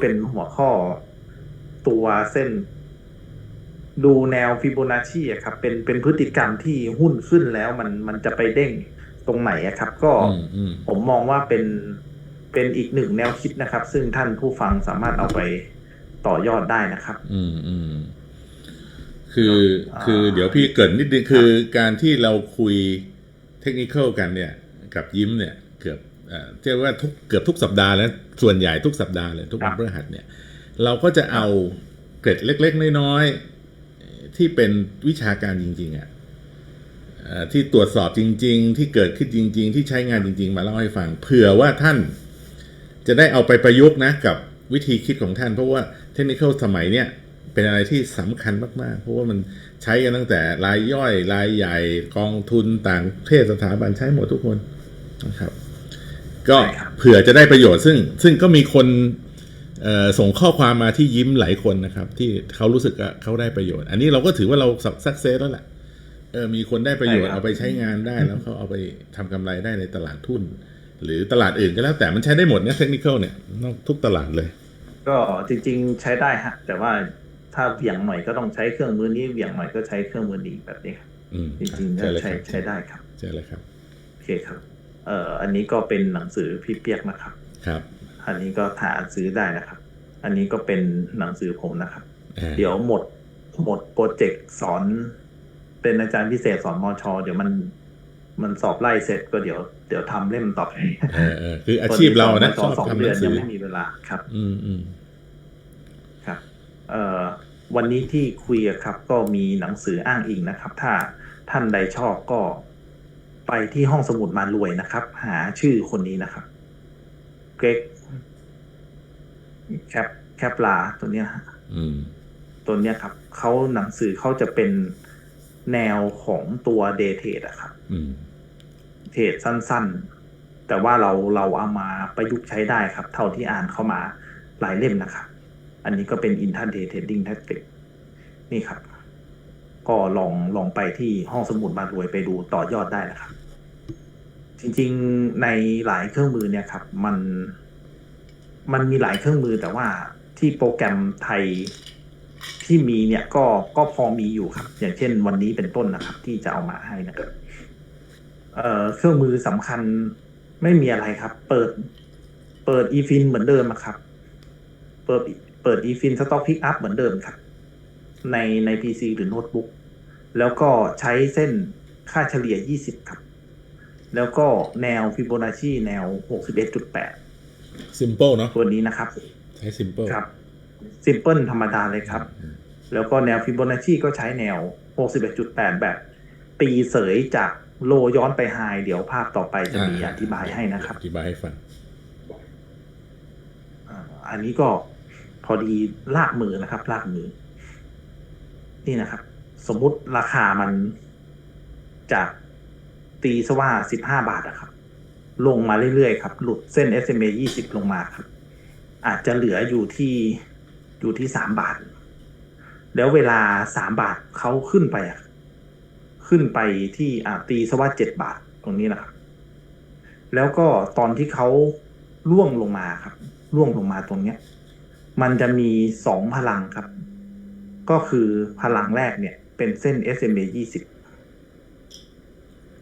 เป็นหัวข้อตัวเส้น ดูแนวฟิโบนัชชีอะครับ เป็นเป็นพฤติกรรมที่หุ้นขึ้นแล้วมันมันจะไปเด้งตรงไหนอะครับ ก็อืมอืมผมมองว่าเป็นเป็นอีกหนึ่งแนวคิดนะครับ ซึ่งท่านผู้ฟังสามารถเอาไปต่อยอดได้นะครับ อืมอืมคืออ่าคือเดี๋ยวพี่เกริดนิดนึงคือการที่เราคุยเทคนิคกันเนี่ย กับยิ้มเนี่ย เกือบ เออเรียกว่าทุกเกือบทุกสัปดาห์แล้วส่วนใหญ่ทุกสัปดาห์เลยทุกวันพฤหัสเนี่ย เราก็จะเอาเกร็ดเล็ก ๆ น้อยๆที่เป็นวิชาการจริง ๆอะ่ะที่ตรวจสอบจริง ๆ ที่เกิดขึ้นจริง ๆ ที่ใช้งานจริง ๆ มาเล่าให้ฟัง เผื่อว่าท่านจะได้เอาไปประยุกต์นะกับวิธีคิดของท่าน เพราะว่าเทคนิคสมัยเนี่ยเป็นอะไรที่สำคัญมาก ๆ เพราะว่ามันใช้กันตั้งแต่รายย่อยรายใหญ่กองทุนต่างประเทศสถาบันใช้หมดทุกคนนะครับ ก็ใช่ครับเผื่อจะได้ประโยชน์ซึ่งซึ่งก็มีคนเอ่อส่งข้อความมาที่ยิ้มหลายคนนะครับ ที่เขารู้สึกว่าเขาได้ประโยชน์ อันนี้เราก็ถือว่าเราสักเซสแล้วแหละเออมีคนได้ประโยชน์ใช่ครับเอาไปใช้งานได้แล้วเขาเอาไปทำกำไรได้ในตลาดทุน หรือตลาดอื่นก็แล้วแต่มันใช้ได้หมดเนี่ยเทคนิคเนี่ยทุกตลาดเลย ก็จริง ๆ ใช้ได้ฮะแต่ว่าถ้าเหวี่ยงหน่อยก็ต้องใช้เครื่องมือนี้เหวี่ยงหน่อยก็ใช้เครื่องมือนี้แบบนี้ครับอืมจริงๆก็ใช่เลยใช้ครับใช้ได้ครับใช่เลยครับโอเคครับ เอ่ออันนี้ก็เป็นหนังสือพี่เปียกนะครับ ครับ อันนี้ก็หาซื้อได้นะครับ อันนี้ก็เป็นหนังสือผมนะครับ อ่า เดี๋ยวหมดหมดโปรเจกต์สอน เป็นอาจารย์พิเศษสอนมอชอเดี๋ยวมัน มันสอบไล่เสร็จก็เดี๋ยวเดี๋ยวทำเล่มต่อไปเออเออคืออาชีพเรานะตชอนอบสองทำหเดืนัอนงสืยังอ ไม่มีเวลาครับ อืมอืมครับเอ่อวันนี้ที่คุยอะครับก็มีหนังสืออ้างอิงนะครับ ถ้าท่านใดชอบก็ ไปที่ห้องสมุดมารวยนะครับ หาชื่อคนนี้นะครับเกรกแคปแคปลาตัวเนี้ยฮะอืมตัวเนี้ยครับเขาหนังสือเขาจะเป็นแนวของตัวเดทเทดอะครับอืมเทรดสั้นๆ แต่ว่าเราเราเอามาประยุกต์ใช้ได้ครับ เท่าที่อ่านเข้ามาหลายเล่มนะครับ อันนี้ก็เป็น intraday trading tactic นี่ครับ ก็ลองลองไปที่ห้องสมุดมารวยไปดูต่อยอดได้นะครับ จริงๆในหลายเครื่องมือเนี่ยครับ มันมันมีหลายเครื่องมือแต่ว่าที่โปรแกรมไทยที่มีเนี่ยก็ก็พอมีอยู่ครับ อย่างเช่นวันนี้เป็นต้นนะครับ ที่จะเอามาให้นะครับเอ่อเครื่องมือสำคัญไม่มีอะไรครับ เปิด เปิด eFin เหมือนเดิมครับ เปิดเปิด eFin Stock Pick Up เหมือนเดิมครับ ในใน PC หรือโน้ตบุ๊กแล้วก็ใช้เส้นค่าเฉลี่ย 20 ครับ แล้วก็แนว Fibonacci แนว 61.8 simple เนาะตัวนี้นะครับ ใช้ simple ครับ Simple ธรรมดาเลยครับอืมแล้วก็แนวฟิโบนัชชีก็ใช้แนว 61.8 แบบ ตีเสยจากโลย้อนไปไฮเดี๋ยวภาพต่อไปจะมีอธิบายให้นะครับ อธิบายให้ฟังอ่าอันนี้ก็พอดีลากมือนะครับ ลากมือ นี่นะครับ สมมุติราคามันจาก ตีซะว่า15บห้าบาทนะครับ ลงมาเรื่อยๆครับ หลุดเส้น SMA 20 ลงมาครับ อาจจะเหลืออยู่ที่อยู่ที่3บาท แล้วเวลา3บาทเขาขึ้นไปอะขึ้นไปที่อ่าตีซะว่า7บาทตรงนี้นะครับ แล้วก็ตอนที่เขาล่วงลงมาครับล่วงลงมาตรงเนี้ย มันจะมีสองพลังครับ ก็คือพลังแรกเนี่ยเป็นเส้น SMA 20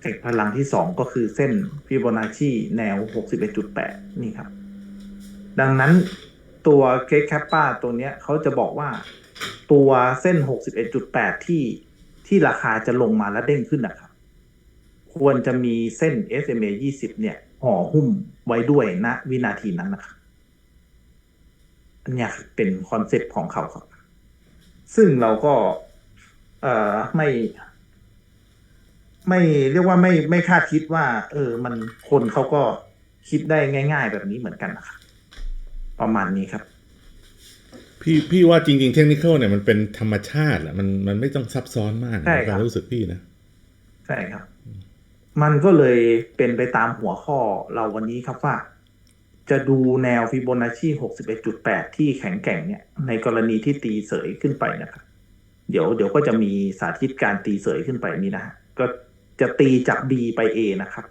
เอกพลังที่สองก็คือเส้นฟิโบนัชชีแนว 61.8 นี่ครับ ดังนั้นตัวเกคแคปป้าตัวเนี้ยเขาจะบอกว่าตัวเส้น 61.8 ที่ที่ราคาจะลงมาแล้วเด้งขึ้นนะครับ ควรจะมีเส้น SMA 20 เนี่ยห่อหุ้มไว้ด้วยณวินาทีนั้นนะครับอันนี้เป็นคอนเซ็ปต์ของเขาครับ ซึ่งเราก็ เอ่อไม่ ไม่เรียกว่าไม่ไม่คาดคิดว่า เออ มันคนเขาก็คิดได้ง่าย ๆ แบบนี้เหมือนกันนะครับประมาณนี้ครับ พี่พี่ว่าจริง ๆ เทคนิคเนี่ยมันเป็นธรรมชาติแหละมันมันไม่ต้องซับซ้อนมากใช่ในครับความรู้สึกพี่นะใช่ครับ มันก็เลยเป็นไปตามหัวข้อเราวันนี้ครับว่า จะดูแนวฟิโบนัชชี 61.8 ที่แข็งแกร่งเนี่ย ในกรณีที่ตีเสยขึ้นไปนะครับ เดี๋ยวเดี๋ยวก็จะมีสาธิตการตีเสยขึ้นไปนี่นะฮะก็ จะตีจาก B ไป A นะครับ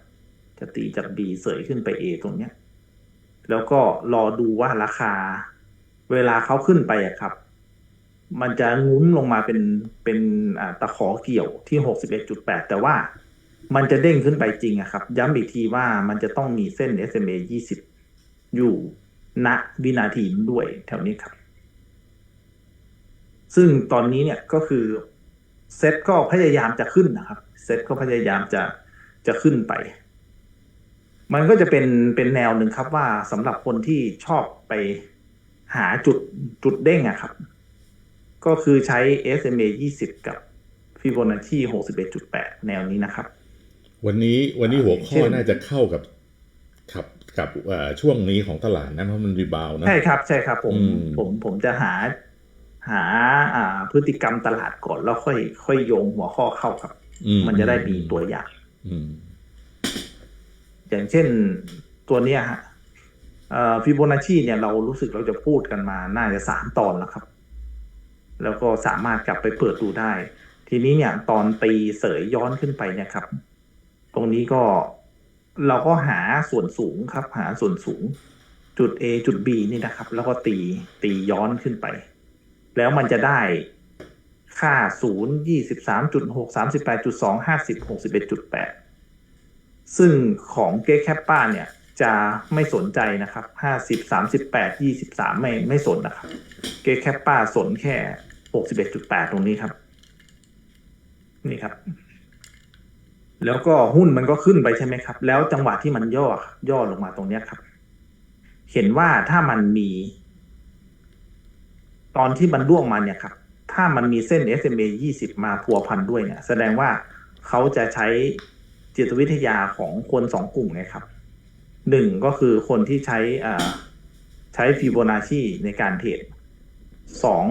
จะตีจาก B เสยขึ้นไป A ตรงเนี้ย แล้วก็รอดูว่าราคา เวลาเขาขึ้นไปอะครับ มันจะงุ้มลงมาเป็นเป็นอ่าตะขอเกี่ยวที่หกสิบเอ็ดจุดแปดแต่ว่ามันจะเด้งขึ้นไปจริงอะครับ ย้ำอีกทีว่ามันจะต้องมีเส้น SMA ยี่สิบอยู่ณวินาทีด้วยแถวนี้ครับ ซึ่งตอนนี้เนี่ยก็คือ เซตก็พยายามจะขึ้นนะครับ เซตก็พยายามจะจะขึ้นไป มันก็จะเป็นเป็นแนวหนึ่งครับว่าสำหรับคนที่ชอบไปหาจุดจุดเด้งอะครับ ก็คือใช้ SMA 20 กับ Fibonacci 61.8 แนวนี้นะครับ วันนี้วันนี้หัวข้เช่อนน่าจะเข้ากับกับกับเอ่อช่วงนี้ของตลาดนะเพราะมันรีบาวด์นะใช่ครับ ใช่ครับ ผมอืมผมผมจะหา หาอ่าพฤติกรรมตลาดก่อนแล้วค่อย ค่อยโยงหัวข้อเข้าครับอืมันจะได้มีตัวอย่างอืมอย่างเช่นตัวเนี้ยฮะฟิโบนัชชีเนี่ยเรารู้สึกเราจะพูดกันมาน่าจะสามตอนแล้วครับ แล้วก็สามารถกลับไปเปิดดูได้ ทีนี้เนี่ย ตอนตีเสยย้อนขึ้นไปเนี่ยครับ ตรงนี้ก็เราก็หาส่วนสูงครับ หาส่วนสูง จุด A จุด B นี่นะครับ แล้วก็ตีตีย้อนขึ้นไป แล้วมันจะได้ค่าศูนย์ยี่สิบสามจุดหกสามสิบแปดจุดสองห้าสิบหกสิบเอ็ดจุดแปดซึ่งของเก๊กแคปป้าเนี่ยจะไม่สนใจนะครับห้าสิบสามสิบแปดยี่สิบสามไม่ไม่สนนะครับ เก๊กแคปป้าสนแค่หกสิบเอ็ดจุดแปดตรงนี้ครับ นี่ครับ แล้วก็หุ้นมันก็ขึ้นไปใช่ไหมครับ แล้วจังหวะที่มันย่อย่อลงมาตรงเนี้ยครับ เห็นว่าถ้ามันมี ตอนที่มันร่วงมาเนี่ยครับ ถ้ามันมีเส้น SMA 20 มาพัวพันด้วยเนี่ย แสดงว่าเขาจะใช้จิตวิทยาของคนสองกลุ่มไงครับหนึ่งก็คือคนที่ใช้อ่าใช้ฟิโบนัชชีในการเทรดสอง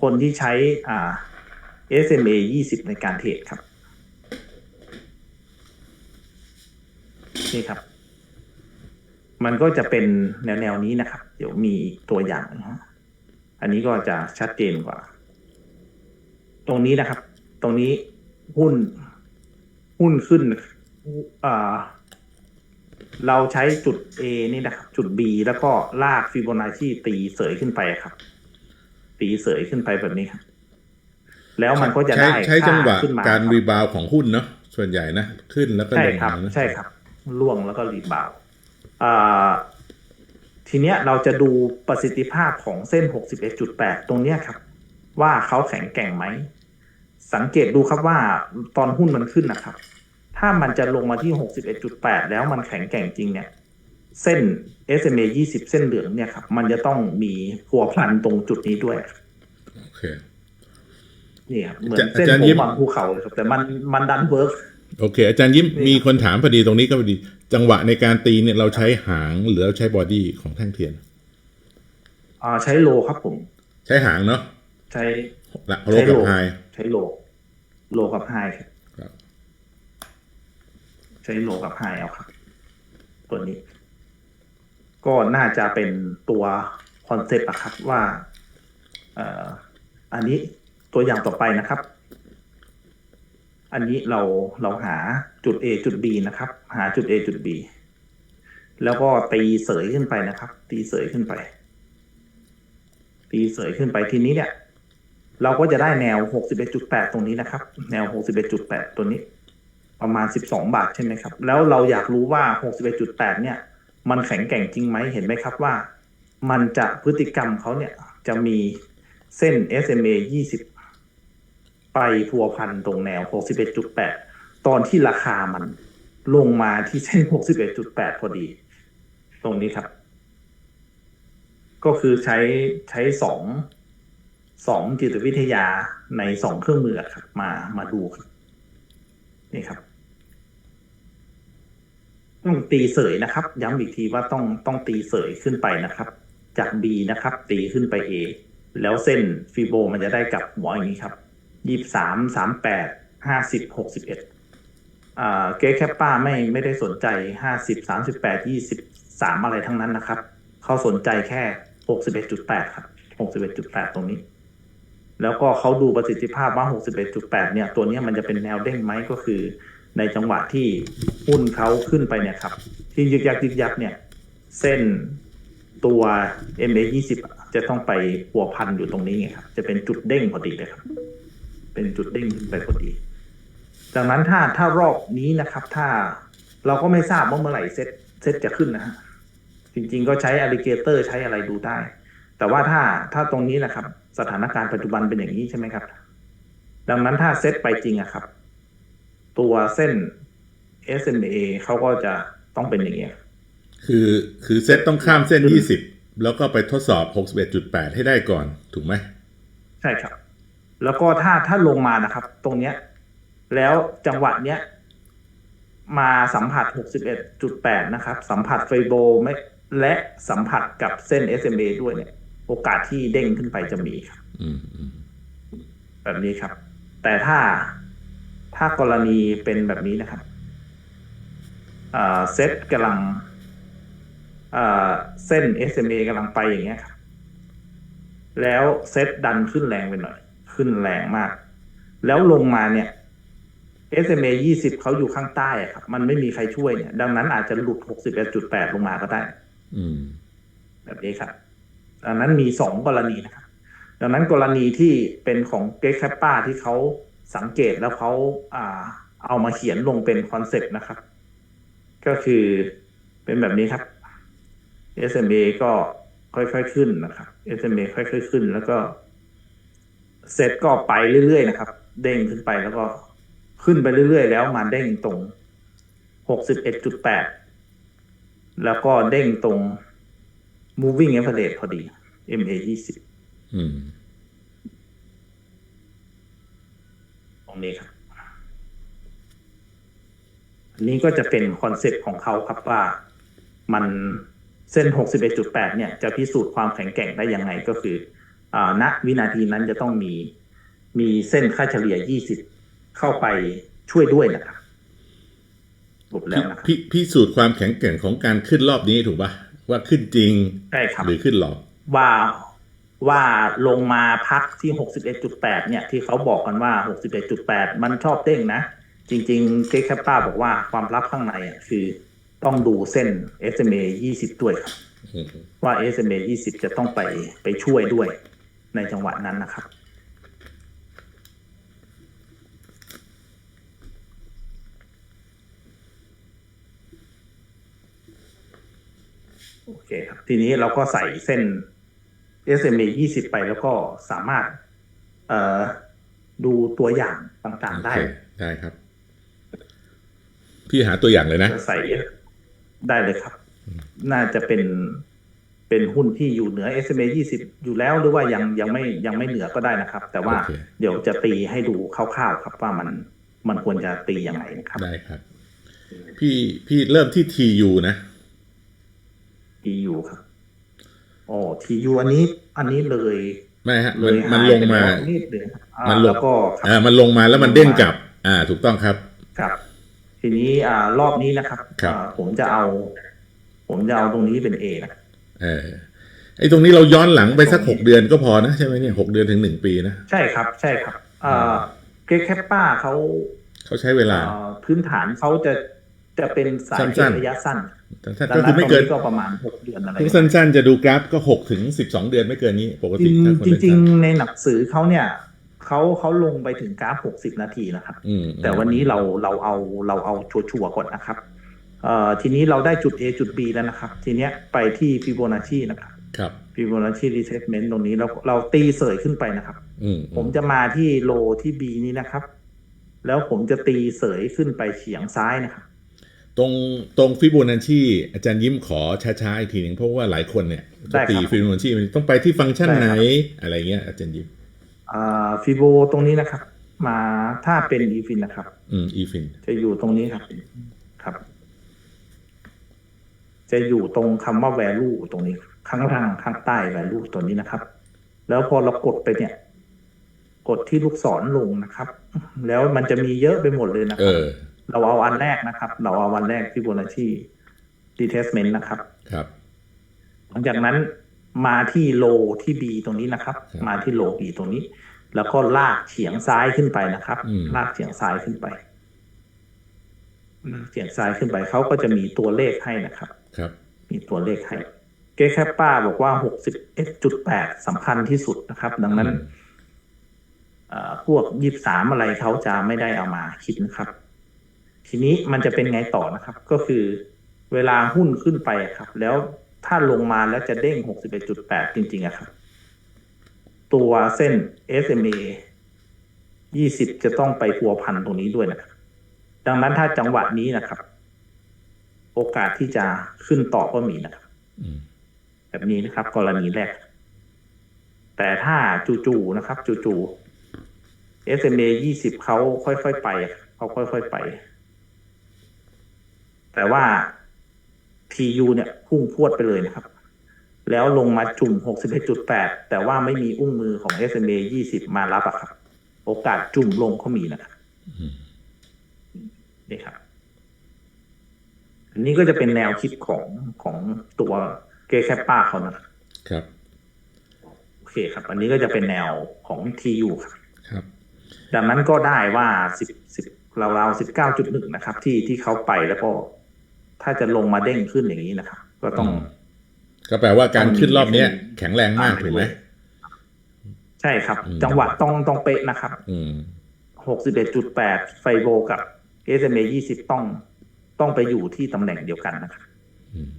คนที่ใช้อ่า SMA 20 ในการเทรดครับ นี่ครับ มันก็จะเป็นแนวแนวๆนี้นะครับ เดี๋ยวมีตัวอย่างนะฮะ อันนี้ก็จะชัดเจนกว่า ตรงนี้นะครับ ตรงนี้หุ้นหุ้นขึ้นอ่าเราใช้จุด A นี่นะครับ จุด B แล้วก็ลากฟิโบนัชชีตีเสยขึ้นไปครับ ตีเสยขึ้นไปแบบนี้ครับ แล้วมันก็จะใช้ได้ใช้จังหวะค่ขึ้นมาการคบรีบาวด์ของหุ้นเนาะส่วนใหญ่นะ ขึ้นแล้วก็ใช่ลงครับมานะใช่ครับล่วงแล้วก็รีบาวด์อ่า ทีเนี้ยเราจะดูประสิทธิภาพของเส้น 61.8 ตรงเนี้ยครับ ว่าเขาแข็งแกร่งไหม สังเกตดูครับว่าตอนหุ้นมันขึ้นนะครับ ถ้ามันจะลงมาที่ 61.8 แล้วมันแข็งแกร่งจริงเนี่ย เส้น SMA 20 เส้นเหลืองเนี่ยครับ มันจะต้องมีหัวพลันตรงจุดนี้ด้วยโอเคนี่ครับเหมือนจะเส้นอาจารย์โค้ยิ้งมบางภูเขาเลยครับ แต่มันมันดันเวิร์ก โอเค อาจารย์ยิ้มนี่ครับมีคนถามพอดีตรงนี้ก็พอดี จังหวะในการตีเนี่ยเราใช้หางหรือเราใช้บอดี้ของแท่งเทียน อ่าใช้โลครับผม ใช้หางเนาะใช้ละโลกับไฮใช้โลโลกับไฮครับครับใช้โลกับไฮเอาครับ ตัวนี้ ก็น่าจะเป็นตัวคอนเซปต์อะครับว่า เอ่ออันนี้ตัวอย่างต่อไปนะครับ อันนี้เราเราหาจุด A จุด B นะครับ หาจุด A จุด B แล้วก็ตีเสยขึ้นไปนะครับ ตีเสยขึ้นไป ตีเสยขึ้นไปทีนี้เนี่ย เราก็จะได้แนว 61.8 ตรงนี้นะครับ แนว 61.8 ตัวนี้ ประมาณ 12 บาทใช่ไหมครับ แล้วเราอยากรู้ว่า 61.8 เนี่ย มันแข็งแกร่งจริงไหมเห็นไหมครับว่า มันจะพฤติกรรมเขาเนี่ยจะมีเส้น SMA 20 ไปพัวพันตรงแนว 61.8 ตอนที่ราคามันลงมาที่เส้น 61.8 พอดี ตรงนี้ครับ ก็คือใช้ใช้สองสองจิตวิทยาในสองเครื่องมือครับมามาดูครับนี่ครับต้องตีเสยนะครับ ย้ำอีกทีว่าต้องต้องตีเสยขึ้นไปนะครับ จาก B นะครับ ตีขึ้นไป A แล้วเส้นฟีโบมันจะได้กลับหัวอย่างนี้ครับ ยี่สามสามแปดห้าสิบหกสิบเอ็ดเก๊แคปป้าไม่ไม่ได้สนใจห้าสิบสามสิบแปดยี่สิบสามอะไรทั้งนั้นนะครับ เขาสนใจแค่หกสิบเอ็ดจุดแปดครับหกสิบเอ็ดจุดแปดตรงนี้ แล้วก็เขาดูประสิทธิภาพว่า61.8เอ็ดจุดแปดเนี่ย ตัวนี้มันจะเป็นแนวเด้งไหมก็คือ ในจังหวะที่หุ้นเขาขึ้นไปเนี่ยครับ ที่ยึกยักยึกยักเนี่ย เส้นตัว MA 20จะต้องไปปัวพันอยู่ตรงนี้ไงครับ จะเป็นจุดเด้งพอดีเลยครับ เป็นจุดเด้งขึ้นไปพอดีดังนั้นถ้าถ้ารอบนี้นะครับ ถ้าเราก็ไม่ทราบว่าเมื่อไหร่เซตเซตจะขึ้นนะฮะจริงๆก็ใช้อ l ลิเกเตอร์ใช้อะไรดูได้ แต่ว่าถ้าถ้าตรงนี้นะครับ สถานการณ์ปัจจุบันเป็นอย่างนี้ใช่ไหมครับ ดังนั้นถ้าเซตไปจริงอะครับ ตัวเส้น SMA เขาก็จะต้องเป็นอย่างเงี้ยคือคือเซตต้องข้ามเส้น 20 แล้วก็ไปทดสอบ 61.8 ให้ได้ก่อน ถูกไหม ใช่ครับ แล้วก็ถ้าถ้าลงมานะครับ ตรงเนี้ย แล้วจังหวะเนี้ย มาสัมผัส 61.8 นะครับ สัมผัสไฟโบไม่และสัมผัสกับเส้น SMA ด้วยเนี่ย โอกาสที่เด้งขึ้นไปจะมีครับอืมอืมแบบนี้ครับ แต่ถ้าถ้ากรณีเป็นแบบนี้นะครับอ่าเซตกำลังอ่าเส้น SMA กำลังไปอย่างเงี้ยครับ แล้วเซตดันขึ้นแรงไปหน่อย ขึ้นแรงมาก แล้วลงมาเนี่ย SMA 20เขาอยู่ข้างใต้อะครับ มันไม่มีใครช่วยเนี่ย ดังนั้นอาจจะหลุด 61.8 ลงมาก็ได้อืมแบบนี้ครับ ดังนั้นมีสองกรณีนะครับ ดังนั้นกรณีที่เป็นของเกรกแคปป้าที่เขาสังเกตแล้วเขาอ่า เอามาเขียนลงเป็นคอนเซ็ปต์นะครับ ก็คือเป็นแบบนี้ครับ SMA ก็ค่อยๆขึ้นนะครับ SMA ค่อยๆขึ้นแล้วก็ เซตก็ไปเรื่อยๆนะครับ เด้งขึ้นไปแล้วก็ขึ้นไปเรื่อยๆ แล้วมาเด้งตรง61.8แล้วก็เด้งตรง moving average พอดี MA 20อืมตรงนี้ครับอันนี้ก็จะเป็นคอนเซ็ปต์ของเขาครับว่ามันเส้น 61.8 เนี่ย จะพิสูจน์ความแข็งแกร่งได้ยังไงก็คือ ณวินาทีนั้นจะต้องมีมีเส้นค่าเฉลี่ย 20 เข้าไปช่วยด้วยนะครับจบแล้วนะครับพิพิสูจน์ความแข็งแกร่งของการขึ้นรอบนี้ถูกปะว่าขึ้นจริงใช่ครับหรือขึ้นหลอกว่าว่าลงมาพักที่ 61.8 เนี่ย ที่เขาบอกกันว่า 61.8 มันชอบเด้งนะ จริง ๆเกคแคปป้าบอกว่าความลับข้างในอะคือต้องดูเส้น SMA 20 ด้วยครับอืมว่า SMA 20 จะต้องไปไปช่วยด้วย ในจังหวะนั้นนะครับ โอเคครับ ทีนี้เราก็ใส่เส้น SMA 20 ไปแล้วก็สามารถเอ่อดูตัวอย่างต่างๆได้โอเคได้ครับ พี่หาตัวอย่างเลยนะจะใส่ได้เลยครับ น่าจะเป็น เป็นหุ้นที่อยู่เหนือ SMA 20 อยู่แล้วหรือว่ายังยังไม่ยังไม่เหนือก็ได้นะครับ แต่ว่าโอเคเดี๋ยวจะตีให้ดูคร่าวๆครับว่ามันมันควรจะตียังไงนะครับได้ครับ พี่พี่เริ่มที่ TU นะ TU ครับโอ้ TU อันนี้ อันนี้เลยไม่ฮะเลมันยมันหายลงไปมาแล้วนิดนึงครับอ่ามันลงแล้วก็ครับอ่ามันลงมาแล้วมันเด้งกลับ อ่า ถูกต้องครับครับ ทีนี้อ่ารอบนี้นะครับครับอ่าผมจะเอา ผมจะเอาตรงนี้เป็น A นะ เออไอ้ตรงนี้เราย้อนหลังไปสักหกเดือนก็พอนะใช่ไหมเนี่ยหกเดือนถึงหนึ่งปีนะใช่ครับ ใช่ครับอ่าเกรกแคปป้าเขาเขาใช้เวลาเอ่อพื้นฐานเขาจะจะเป็นสายเทรสั้ดนๆระยะสั้นสั้นๆดัก็งคืนั้อนไม่ตรงเกินนี้ก็ประมาณหกเดือนอะไรทุกสั้น ๆ จะดูกราฟก็หกถึงสิบสองเดือนไม่เกินนี้ปกจติริงถ้าคนจเล่นริงสั้นๆในหนังสือเขาเนี่ยเขาเขาลงไปถึงกราฟหกสิบนาทีนะครับอืมแต่วันนี้เราเราเอาเราเอาชัวร์ๆก่อนนะครับเอ่อ ทีนี้เราได้จุด A จุด B แล้วนะครับ ทีเนี้ยไปที่ฟิโบนัชชีนะครับครับฟิโบนัชชีรีเทสเมนต์ตรงนี้เราเราตีเสยขึ้นไปนะครับอืมผมจะมาที่โลที่ B นี้นะครับ แล้วผมจะตีเสยขึ้นไปเฉียงซ้ายนะครับ ตรงตรงฟิโบนัชชีอาจารย์ยิ้มขอช้าๆอีกทีหนึ่งเพราะว่าหลายคนเนี่ยได้จะครับตีฟิโบนัชชีมันต้องไปที่ฟังก์ชันได้ครับไหนอะไรเงี้ยอาจารย์ยิ้มอ่าฟิโบตรงนี้นะครับ มาถ้าเป็นอีฟินนะครับ อืมอีฟินจะอยู่ตรงนี้ครับ ครับ จะอยู่ตรงคำว่า value ตรงนี้ ข้างล่างข้างใต้ value ตัวนี้นะครับ แล้วพอเรากดไปเนี่ย กดที่ลูกศรลงนะครับ แล้วมันจะมีเยอะไปหมดเลยนะคเอรับอเราเอาอันแรกนะครับ เราเอาอันแรกที่ Fibonacci detachment นะครับ ครับ หลังจากนั้นมาที่โลที่ B ตรงนี้นะครับ ครับมาที่โล B ตรงนี้ แล้วก็ลากเฉียงซ้ายขึ้นไปนะครับ อืม ลากเฉียงซ้ายขึ้นไปลากเฉียงซ้ายขึ้นไปเขาก็จะมีตัวเลขให้นะครับ ครับมีตัวเลขให้เกแคปป้าบอกว่า61.8สำคัญที่สุดนะครับ ดังนั้นเอ่อพวก23อะไรเขาจะไม่ได้เอามาคิดนะครับ ทีนี้มันจะเป็นไงต่อนะครับ ก็คือเวลาหุ้นขึ้นไปอะครับ แล้วถ้าลงมาแล้วจะเด้ง61.8จริงๆอะครับ ตัวเส้น SMA 20จะต้องไปพัวพันตรงนี้ด้วยนะครับ ดังนั้นถ้าจังหวะนี้นะครับ โอกาสที่จะขึ้นต่อก็มีนะครับอืมแบบนี้นะครับ กรณีแรก แต่ถ้าจู่ๆนะครับ จู่ๆ SMA 20เขาค่อยๆไปอะเขาค่อยๆไป แต่ว่า TU เนี่ยพุ่งพรวดไปเลยนะครับ แล้วลงมาจุ่ม 61.8 แต่ว่าไม่มีอุ้งมือของ SMA 20 มารับอะครับ โอกาสจุ่มลงเขามีนะครับอืมนี่ครับอั นนี้ก็จะเป็นแนวคิดของของตัวเกแคปป้าเขานะครับครับโอเคครับ อันนี้ก็จะเป็นแนวของ TU ครับครับ ดังนั้นก็ได้ว่าสิบสิบราวๆสิบเก้าจุดหนึ่งนะครับ ที่ที่เขาไปแล้วก็ ถ้าจะลงมาเด้งขึ้นอย่างนี้นะครับ ก็ต้องอืมก็แปลว่าการขึ้นรอบเนี้ย แข็งแรงมากถูกไหมใช่ครับอืมจังหวะต้องต้องเป๊ะนะครับอืมหกสิบเอ็ดจุดแปดไฟโบกับ SMA ยี่สิบต้อง ต้องไปอยู่ที่ตำแหน่งเดียวกันนะครับอืม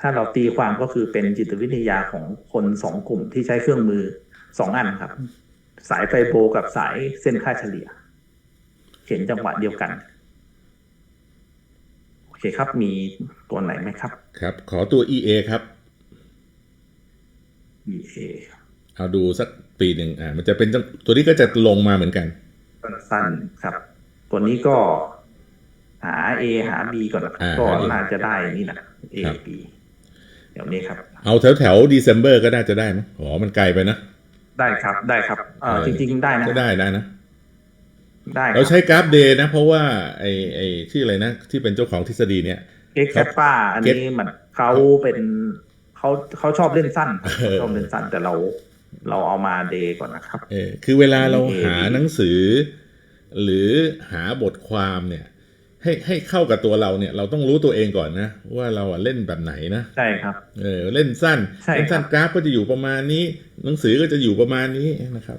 ถ้าเราตีความก็คือเป็นจิตวิทยาของคนสองกลุ่มที่ใช้เครื่องมือสองอันครับ สายไฟโบกับสายเส้นค่าเฉลี่ยเห็นจังหวะเดียวกันโอเคครับ มีตัวไหนไหมครับ ครับ ขอตัว EA ครับ EA เอาดูสักปีหนึ่งอ่า มันจะเป็นจังตัวนี้ก็จะลงมาเหมือนกันสั้นๆครับ ตัวนี้ก็ หา A หา B ก่อนนะครับอ่าก็หา A น่าจะได้นี่นะ A ครับ B เดี๋ยวนี้ครับ เอาแถวแถวดีเซมเบอร์ก็น่าจะได้ไหมอ๋อมันไกลไปนะ ได้ครับได้ครับเอ่อเออจริง ๆ ได้นะก็ได้ได้นะได้คเรารับใช้กราฟเดย์นะ เพราะว่าไอไอที่อะไรนะ ที่เป็นเจ้าของทฤษฎีเนี่ยเอ็กแคปป้าอันนี้มันเขาเป็นเขาเขาชอบเล่นสั้นครับเออชอบเล่นสั้นแต่เราเราเอามาเดย์ก่อนนะครับ เออคือเวลาเรา A B หาหนังสือ หรือหาบทความเนี่ย ให้ให้เข้ากับตัวเราเนี่ย เราต้องรู้ตัวเองก่อนนะว่าเราอะเล่นแบบไหนนะใช่ครับ เออเล่นสั้นใช่เล่นสั้นครับกราฟก็จะอยู่ประมาณนี้ หนังสือก็จะอยู่ประมาณนี้นะครับ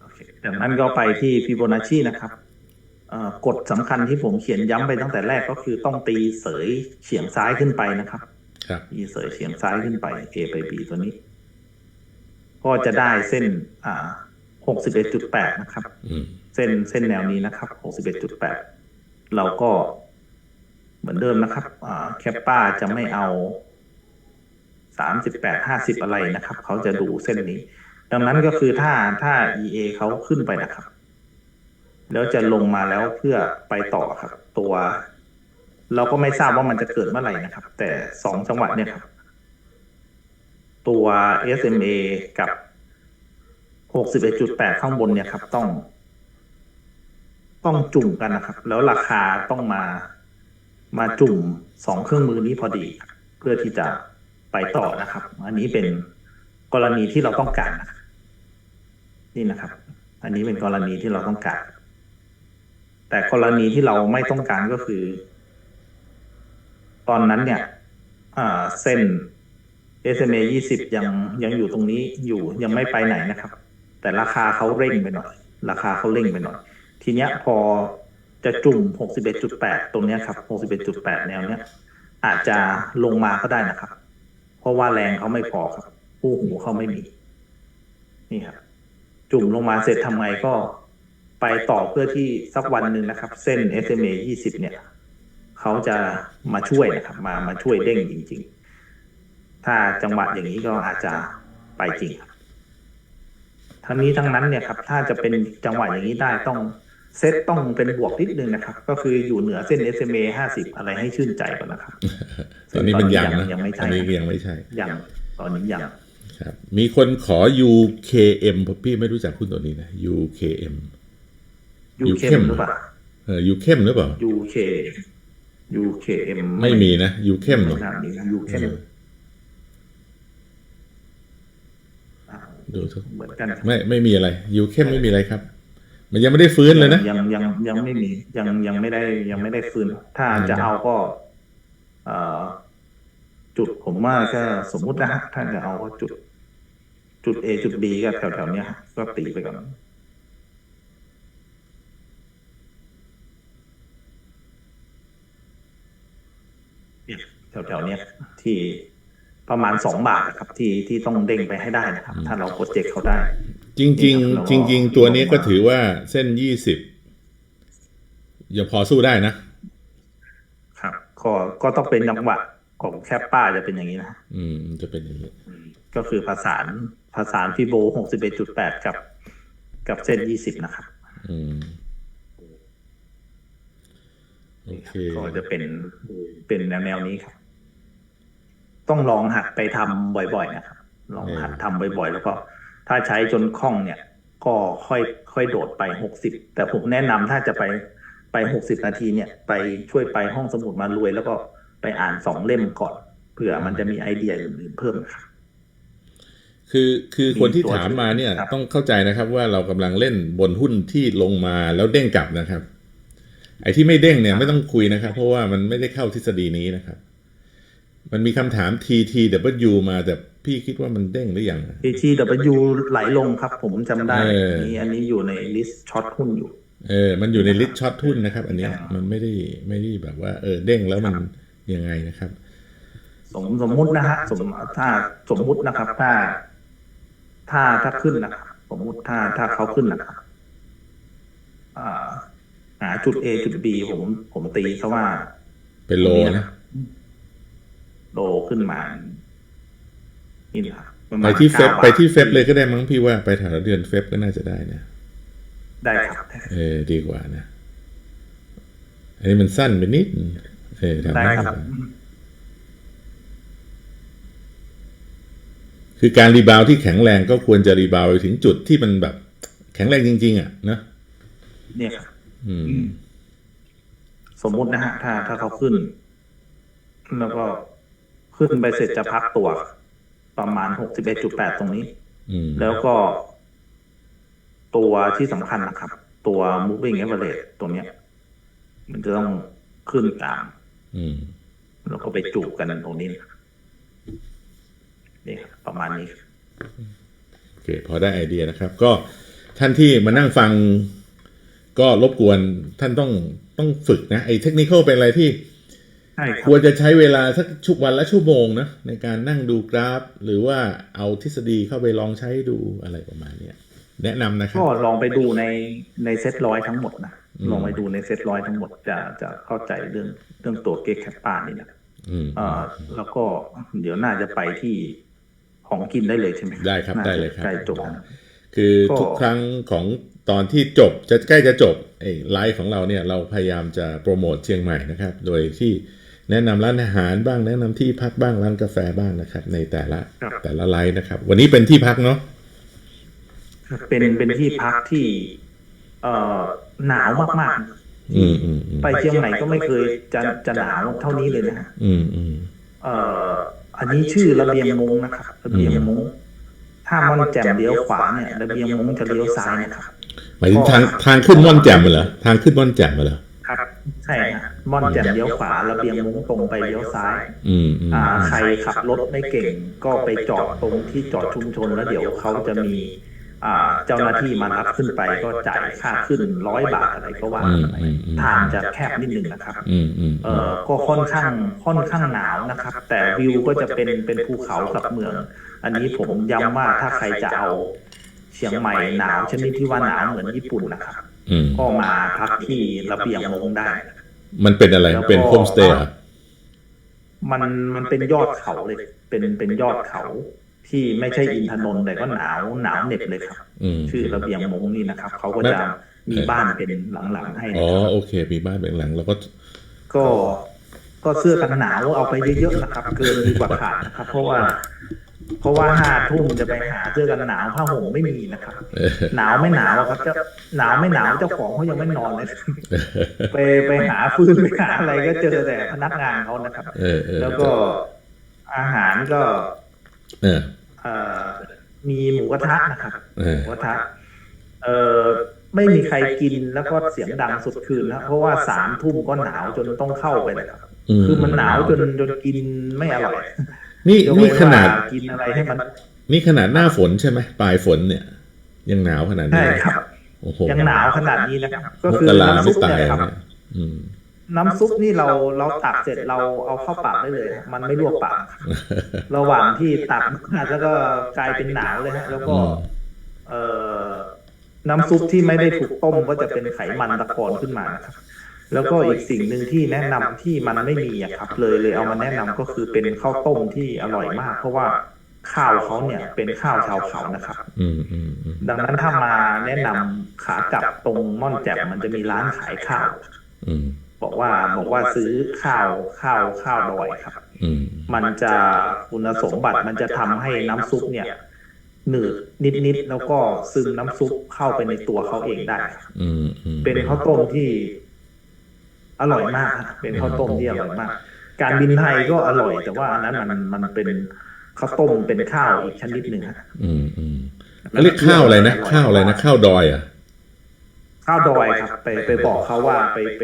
โอเคจากนั้นก็ไปที่ฟิโบนัชชีนะครับเอ่อกฎสำคัญที่ผมเขียนย้ำไปตั้งแต่แรกก็คือต้องตีเสยเฉียงซ้ายขึ้นไปนะครับครับตีเสยเฉียงซ้ายขึ้นไป A ไป B ตัวนี้ ก็จะได้เส้น อ่าหกสิบเอ็ดจุดแปดนะครับอืม เส้นเส้นแนวนี้นะครับ 61.8 เราก็เหมือนเดิมนะครับแคปป้าจะไม่เอา 38 50 อะไรนะครับ เขาจะดูเส้นนี้ ดังนั้นก็คือถ้าถ้า EA เขาขึ้นไปนะครับ แล้วจะลงมาแล้วเพื่อไปต่อครับ ตัว เราก็ไม่ทราบว่ามันจะเกิดเมื่อไหร่นะครับ แต่สองจังหวะเนี่ยครับ ตัว SMA กับ 61.8 ข้างบนเนี่ยครับ ต้อง ต้องจุ่มกันนะครับ แล้วราคาต้องมามาจุ่มสองเครื่องมือนี้พอดี เพื่อที่จะไปต่อนะครับ อันนี้เป็นกรณีที่เราต้องการนะนี่นะครับ อันนี้เป็นกรณีที่เราต้องการ แต่กรณีที่เราไม่ต้องการก็คือ ตอนนั้นเนี่ยอ่าเส้น SMA 20 ยังยังอยู่ตรงนี้อยู่ยังไม่ไปไหนนะครับ แต่ราคาเขาเร่งไปหน่อย ราคาเขาเร่งไปหน่อย ทีเนี้ยพอจะจุ่ม 61.8 ตรงเนี้ยครับ 61.8 แนวเนี้ยอาจจะลงมาก็ได้นะครับ เพราะว่าแรงเขาไม่พอครับผู้หูเขาไม่มี นี่ครับ จุ่มลงมาเสร็จทำไงก็ไปต่อเพื่อที่สักวันหนึ่งนะครับ เส้น SMA 20 เนี่ยเขาจะมาช่วยนะครับ มามาช่วยเด้งจริง ๆ ถ้าจังหวะอย่างนี้ก็อาจจะไปจริงครับทั้งนี้ทั้งนั้นเนี่ยครับ ถ้าจะเป็นจังหวะอย่างนี้ได้ต้อง เซตต้องเป็นบวกนิดนึงนะครับ ก็คืออยู่เหนือเส้น SMA 50 อะไรให้ชื่นใจก่อนนะครับ ตอนนี้มันยังซึ่นะยังไม่ตอใช่นนี้ครับยังไม่ใช่ยังตอนนี้ยังครับ มีคนขอ UKM พี่ไม่รู้จักหุ้นตัวนี้นะ UKM ยูอยู่เคเข้มหรือเปล่าเออ U เข้มหรือเปล่า UK UKM ไม่มีนะ U เข้มหรไม่อกน่ามียูเข้มเออดูทุกเหมือนกันครับไม่ไม่มีอะไร U เข้มไม่มีอะไรครับ มันยังไม่ได้ฟื้นเลยนะยังยังยังไม่มียังยังไม่ได้ยังไม่ได้ฟื้น ถ้าอืมจะเอาก็เอ่อจุดผมว่าก็สมมุตินะฮะถ้าจะเอาจุด จุด A จุด B ก็แถวๆเนี้ยฮะก็ตีไปก่อนเนี่ยแถวๆเนี้ยที่ ประมาณสองบาทนะครับที่ที่ต้องเด้งไปให้ได้นะครับ ถ้าเราโปรเจกต์เขาได้ จริงๆจริงๆตัวนี้ก็ถือว่าเส้นยี่สิบยังพอสู้ได้นะ ครับก็ก็ต้องเป็นจังหวะของแคปป้าจะเป็นอย่างนี้นะอืม จะเป็นอย่างนี้ ก็คือผสานผสานฟิโบหกสิบเอ็ดจุดแปดกับ กับเส้นยี่สิบนะครับอืมโอเคก็จะเป็นเป็นแนวแนวนี้ครับ ต้องลองหัดไปทำบ่อยๆนะครับลองหัดทำบ่อยๆ แล้วก็ ถ้าใช้จนคล่องเนี่ย ก็ค่อยค่อยโดดไปหกสิบแต่ผมแนะนำถ้าจะไปไปหกสิบนาทีเนี่ย ไปช่วยไปห้องสมุดมารวย แล้วก็ไปอ่านสองเล่มก่อนเผื่อมันจะมีไอเดียอื่นๆเพิ่มครับคือคือคนที่ถามมาเนี่ยครับต้องเข้าใจนะครับ ว่าเรากำลังเล่นบนหุ้นที่ลงมาแล้วเด้งกลับนะครับ ไอ้ที่ไม่เด้งเนี่ยไม่ต้องคุยนะครับ เพราะว่ามันไม่ได้เข้าทฤษฎีนี้นะครับ มันมีคำถาม TTW มาแต่พี่คิดว่ามันเด้งหรือยัง TTW ไหลลงครับ ผมจำได้เออนี่อันนี้อยู่ในลิสต์ช็อตหุ้นอยู่ เออ มันอยู่ในลิสต์ช็อตหุ้นนะครับ อันเนี้ยครับมันไม่ได้ไม่ได้แบบว่า เออเด้งแล้วมันยังไงนะครับ สมสมมุตินะฮะสมถ้าสมมุตินะครับ ถ้า ถ้าถ้าขึ้นนะครับสมมุติถ้าถ้าเขาขึ้นนะครับอ่าหาจุด A จุด B ผมผมตีซะว่า เป็นโลนะ โลขึ้นมา นี่นะครับระมาณไปที่เฟบก้าบาทไปที่เฟบเลยก็ได้มั้งพี่ว่าไปแถวเดือนเฟบก็น่าจะได้นะได้ครับ เออ ดีกว่านะอันนี้มันสั้นไปนิดเออแถวได้นั้นครับ คือการรีบาวด์ที่แข็งแรงก็ควรจะรีบาวด์ไปถึงจุดที่มันแบบ แข็งแรงจริง ๆ อะนะเนี่ยครับอืม สมมุตินะฮะ ถ้าถ้าเขาขึ้น แล้วก็ ขึ้นไปเสร็จจะพักตัว ประมาณหกสิบเอ็ดจุดแปดตรงนี้ อืมแล้วก็ ตัวที่สำคัญนะครับ ตัว moving average ตัวเนี้ย มันจะต้องขึ้นตาม อืม แล้วก็ไปจูบกันตรงนี้นะครับนี่ครับประมาณนี้ โอเคพอได้ไอเดียนะครับ ก็ท่านที่มานั่งฟัง ก็รบกวนท่านต้องต้องฝึกนะไอ้เทคนิคเป็นอะไรที่ ใช่ครัควรบจะใช้เวลาสักชุกวันละชั่วโมงนะในการนั่งดูกราฟ หรือว่าเอาทฤษฎีเข้าไปลองใช้ดูอะไรประมาณเนี้ยแนะนำนะครับก็ลองไปดูในในเซตร้อยทั้งหมดนะอืมลองไปดูในเซตร้อยทั้งหมดจะจะเข้าใจเรื่องเรื่องตัวเกกแคปปานี่นะอืมเอ่อแล้วก็เดี๋ยวน่าจะไปที่ของกินได้เลยใช่ไหมได้ครับน่าจะได้เลยครับใกล้จบแล้วคือก็ทุกครั้งของตอนที่จบจะใกล้จะจบไอ้ไลฟ์ของเราเนี่ยเราพยายามจะโปรโมทเชียงใหม่นะครับ โดยที่ แนะนำร้านอาหารบ้าง แนะนำที่พักบ้างร้านกาแฟบ้างนะครับ ในแต่ละครับแต่ละไลฟ์นะครับ วันนี้เป็นที่พักเนาะเป็นเป็นที่พักที่ เอ่อหนาวมากอืมอืมอืมๆไปเชียงใหม่ก็ไม่เคยจะจะหนาวเท่านี้เลยนะอืมอืมเอ่ออันนี้ชื่อระเบียงมงนะครับระเบียงมงถ้าม่อนแจ่มเลี้ยวขวาเนี่ยระเบียงมงจะเลี้ยวซ้ายนะครับหมายถึงทางทางขึ้นม่อนแจ่มเหรอทางขึ้นม่อนแจ่มเหรอครับ ใช่ฮะม่อนแจ่มเลี้ยวขวาระเบียงมงตรงไปเลี้ยวซ้าย อืมอืมอ่า ใครขับรถไม่เก่งก็ไปจอดตรงที่จอดชุมชนแล้วเดี๋ยวเขาจะมี อ่า เจ้าหน้าที่มารับขึ้นไปก็จ่ายค่าขึ้นร้อยบาทอะไรก็ว่ากันไปทางจะแคบนิดนึงนะครับ อืมอืมเอ่อก็ค่อนข้างค่อนข้างหนาวนะครับ แต่วิวก็จะเป็นเป็นภูเขากับเมือง อันนี้ผมย้ำว่าถ้าใครจะเอาเชียงใหม่หนาวชนิดที่ว่าหนาวเหมือนญี่ปุ่นนะครับ อืม ก็มาพักที่ระเบียงมงได้ มันเป็นอะไร เป็นโฮมสเตย์เหรอมันมันเป็นยอดเขาเลย เป็นเป็นยอดเขา ที่ไม่ใช่อินทนนท์แต่ก็หนาวหนาวเหน็บเลยครับอืมชื่อระเบียงมงนี่นะครับเขาก็จะมีบ้านเป็นหลังๆให้นะอ๋อครับโอเค มีบ้านเป็นหลังแล้วก็ ก็ก็เสื้อกันหนาวเอาไปเยอะๆนะครับ เกินดีกว่าขาดนะครับ เพราะว่า เพราะว่าห้าทุ่มจะไปหาเสื้อกันหนาวผ้าห่มไม่มีนะครับ เออหนาวไม่หนาวอะครับเจ้าหนาวไม่หนาวเจ้าของเขายังไม่นอนเลยไปไปหาฟืนไปหาอะไรก็เจอแต่พนักงานเขานะครับ เออเออแล้วก็อาหารก็ เออเอ่อมีหมูกระทะนะครับเอหอ มูกระทะเอ่อไม่มีใครกินแล้วก็เสียงดังสุดคืนนะเพราะว่าสามทุ่มก็หนาวจนต้องเข้าไปเลยครับ คือมันหนาวจนจนกินไม่อร่อย นี่ยกนี่เว้ขนาด ว่กินอะไรให้มันนี่ขนาดหน้าฝนใช่ไหมปลายฝนเนี่ย ยังหนาวขนาดนี้ใช่ครับ โอ้โหยังหนาวขนาดนี้นะครับ ก็มคือกราน้ำไม่ซุปตายเนี่ยครับ นะอืม น้ำซุปนี่เราเราตักเสร็จเราเอาเข้าปากได้เลยมันไม่ลวกปาก ระหว่างที่ตักแล้วก็กลายเป็นหนาวเลยฮะแล้วก็อืมเอ่อน้ำซุปที่ไม่ได้ถูกต้มก็จะเป็นไขมันตะกอนขึ้นมานะครับ แล้วก็อีกสิ่งหนึ่งที่แนะนำที่มันไม่มีอะครับ เลยเลยเอามาแนะนำก็คือเป็นข้าวต้มที่อร่อยมาก เพราะว่าข้าวเขาเนี่ยเป็นข้าวชาวเขานะครับ อืมอืมอืมดังนั้นถ้ามาแนะนำขากลับตรงม่อนแจ่มมันจะมีร้านขายข้าว อืมบอกว่าบอกว่าซื้อข้าวข้าวข้าวดอยครับอืมมันจะคุณสมบัติมันจะทำให้น้ำซุปเนี่ยหนืดนิดๆแล้วก็ซึมน้ำซุปเข้าไปในตัวเขาเองได้อืมอืมเป็นข้าวต้มที่ อร่อยมากฮะเป็นข้าวต้มที่อร่อยมาก การบินไทยก็อร่อย แต่ว่าอันนั้นมันมันเป็นข้าวต้มเป็นข้าวอีกชนิดหนึ่งฮะอืมอืมแล้วเรียกข้าวอะไรนะข้าวอะไรนะข้าวดอยอะข้าวดอยครับไปไปบอกเขาว่าไปไป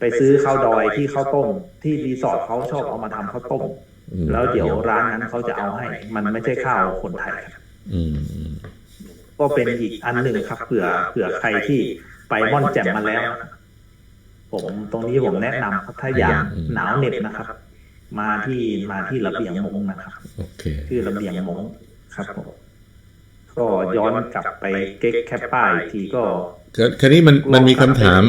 ไปซื้อข้าวดอยที่ข้าวต้ม ที่รีสอร์ทเขาชอบเอามาทำข้าวต้มอืมแล้วเดี๋ยวร้านนั้นเขาจะเอาให้ มันไม่ใช่ข้าวคนไทยครับอืมอืมก็เป็นอีกอันหนึ่งครับเผื่อเผื่อใครที่ไปม่อนแจ่มมาแล้วนะครับ ผมตรงนี้ผมแนะนำครับถ้าอยากหนาวเหน็บนะครับ มาที่มาที่ระเบียงมงนะครับโอเคชื่อระเบียงมงครับผมก็ย้อนกลับไปเก๊กแคปป้าอีกทีก็คราวคราวนี้มันมันมีคำถาม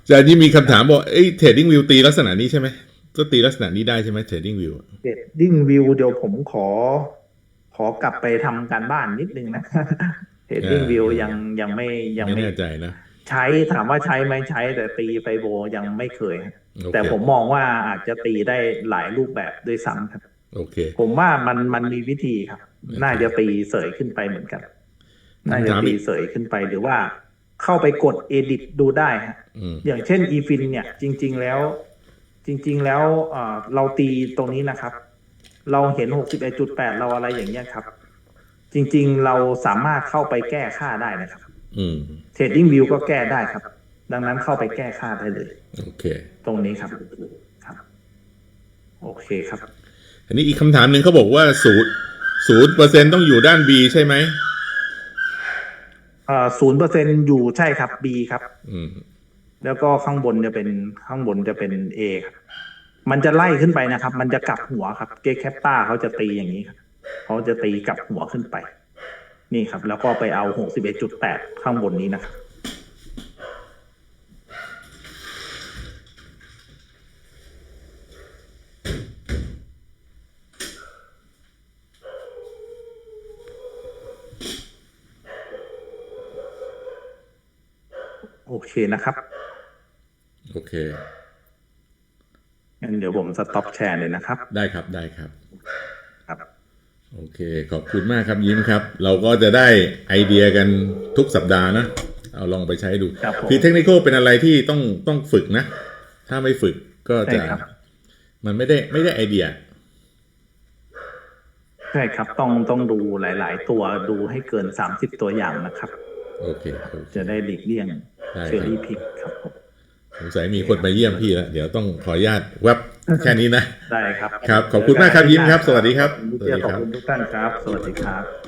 อาจารย์ที่มีคำถามบอกเอ้ยเทรดดิ้งวิวตีลักษณะนี้ใช่ไหมก็ตีลักษณะนี้ได้ใช่ไหมเทรดดิ้งวิวเด็ดดิ้งวิวเดี๋ยวผมขอ ขอกลับไปทำการบ้านนิดนึงนะเฮดดิ้งอ่าวิวยังยังไม่ยังไม่ไม่แน่ใจนะ ใช้ถามว่าใช้ไหมใช้แต่ตีไฟโบยังไม่เคยโอเคแต่ผมมองว่าอาจจะตีได้หลายรูปแบบด้วยซ้ำครับโอเค ผมว่ามันมันมีวิธีครับ น่าจะตีเสยขึ้นไปเหมือนกัน น่าจะตีเสยขึ้นไปหรือว่าเข้าไปกดเอดิตดูได้ฮะอืมอย่างเช่น e f i n เนี่ย จริง ๆ แล้ว จริง ๆ แล้วเอ่อเราตีตรงนี้นะครับ เราเห็น 61.8 เราอะไรอย่างเงี้ยครับ จริง ๆ เราสามารถเข้าไปแก้ค่าได้นะครับ อืม Trading View ก็แก้ได้ครับ ดังนั้นเข้าไปแก้ค่าได้เลย โอเค ตรงนี้ครับครับ โอเคครับ อันนี้อีกคำถามหนึ่งเขาบอกว่าศูนย์ศูนย์เปอร์เซ็นต้องอยู่ด้าน B ใช่ไหมเอ่อศูนย์เปอร์เซ็นอยู่ใช่ครับ B ครับ อืมแล้วก็ข้างบนจะเป็นข้างบนจะเป็น A ครับ มันจะไล่ขึ้นไปนะครับ มันจะกลับหัวครับ เกแคปต้าเขาจะตีอย่างนี้ครับเขาจะตีกลับหัวขึ้นไป นี่ครับ แล้วก็ไปเอา 61.8 ข้างบนนี้นะครับโอเคนะครับ โอเคงั้นเดี๋ยวผมสต็อปแชร์เลยนะครับ ได้ครับได้ครับครับ โอเค ขอบคุณมากครับยิ้มครับ เราก็จะได้ไอเดียกันทุกสัปดาห์นะ เอาลองไปใช้ดูครับผมคือเทคนิคเป็นอะไรที่ต้องต้องฝึกนะ ถ้าไม่ฝึกก็จะใช่ครับมันไม่ได้ไม่ได้ไอเดียใช่ครับ ต้องต้องดูหลาย ๆ ตัวดูให้เกิน30ตัวอย่างนะครับโอเคโอเค จะได้หลีกเลี่ยงได้ครับเชอรี่พิกครับผมสงสัยมีคนมาเยี่ยมพี่แล้ว เดี๋ยวต้องขออนุญาตแวบ แค่นี้นะ ได้ครับ ครับ ขอบคุณมากครับยิ้มครับ สวัสดีครับ ขอบคุณทุกท่านครับ สวัสดีครับ